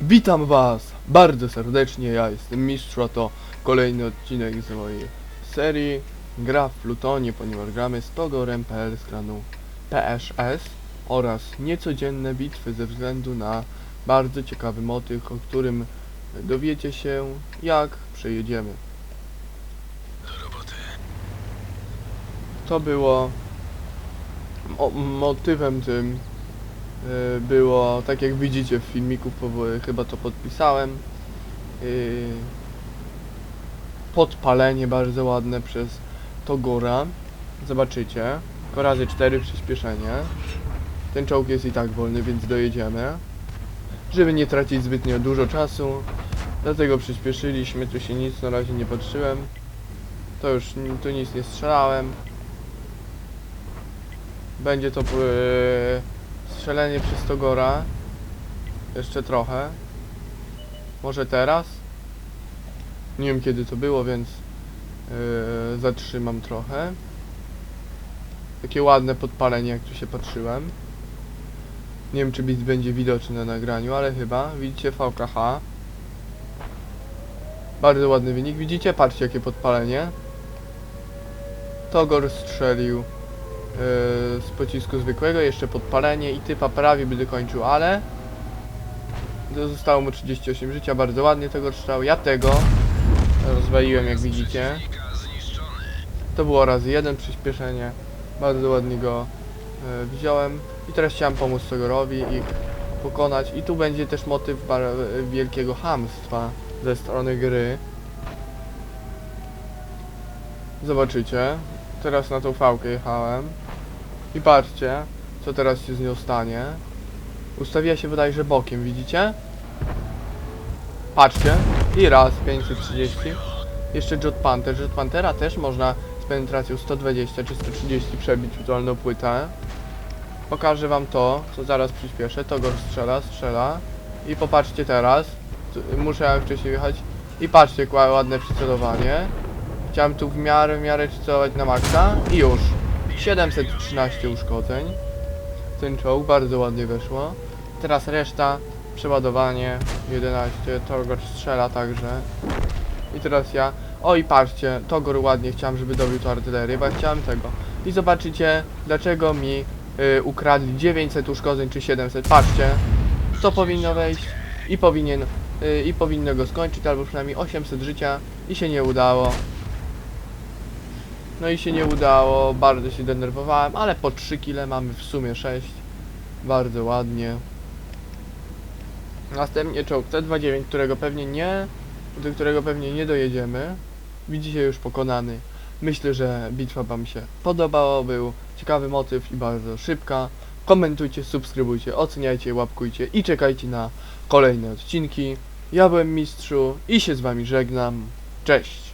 Witam was bardzo serdecznie, ja jestem Mistrz, a to kolejny odcinek z mojej serii Gra w Plutonie, ponieważ gramy z Togorem.pl z klanu PSS oraz niecodzienne bitwy ze względu na bardzo ciekawy motyw, o którym dowiecie się jak przejedziemy. To było mo motywem tym było, tak jak widzicie w filmiku, chyba to podpisałem, y, podpalenie bardzo ładne przez Togora. Zobaczycie. Razy 4 przyspieszenie. Ten czołg jest i tak wolny, więc dojedziemy. Żeby nie tracić zbytnio dużo czasu, dlatego przyspieszyliśmy. Tu się nic na razie nie patrzyłem. To już tu nic nie strzelałem. Będzie to yy, strzelenie przez Togora. Jeszcze trochę. Może teraz? Nie wiem kiedy to było, więc yy, zatrzymam trochę. Takie ładne podpalenie, jak tu się patrzyłem. Nie wiem, czy bit będzie widoczny na nagraniu, ale chyba. Widzicie VKH. Bardzo ładny wynik. Widzicie? Patrzcie, jakie podpalenie. Togor strzelił z pocisku zwykłego, jeszcze podpalenie i typa prawie by dokończył, ale zostało mu 38 życia, bardzo ładnie tego strzał. Ja tego rozwaliłem, jak widzicie. To było razy jeden przyspieszenie. Bardzo ładnie go e, wziąłem. I teraz chciałem pomóc Togorowi ich pokonać. I tu będzie też motyw wielkiego hamstwa ze strony gry. Zobaczycie. Teraz na tą fałkę jechałem. I patrzcie, co teraz się z nią stanie. Ustawiła się bodajże bokiem, widzicie? Patrzcie. I raz, 530. Jeszcze Jet Panther. Jet Panthera też można z penetracją 120 czy 130 przebić wirtualną płytę. Pokażę wam to, co zaraz przyspieszę. Togor strzela, strzela. I popatrzcie teraz. Muszę wcześniej jechać. I patrzcie, ładne przycelowanie. Chciałem tu w miarę, w miarę przycelować na maksa. I już. 713 uszkodzeń. Ten czołg bardzo ładnie weszło. Teraz reszta. Przeładowanie 11. Togor strzela także. I teraz ja. O i patrzcie, Togor ładnie chciałem, żeby dobił tą artylerię, bo ja chciałem tego. I zobaczycie, dlaczego mi y, ukradli 900 uszkodzeń czy 700. Patrzcie, to powinno wejść i powinien y, i powinno go skończyć, albo przynajmniej 800 życia i się nie udało. No i się nie udało, bardzo się denerwowałem, ale po 3 kile mamy w sumie 6. Bardzo ładnie. Następnie czołg T29, którego pewnie nie, do którego pewnie nie dojedziemy. Widzicie już pokonany. Myślę, że bitwa wam się podobała, był ciekawy motyw i bardzo szybka. Komentujcie, subskrybujcie, oceniajcie, łapkujcie i czekajcie na kolejne odcinki. Ja byłem Mistrzu i się z wami żegnam. Cześć!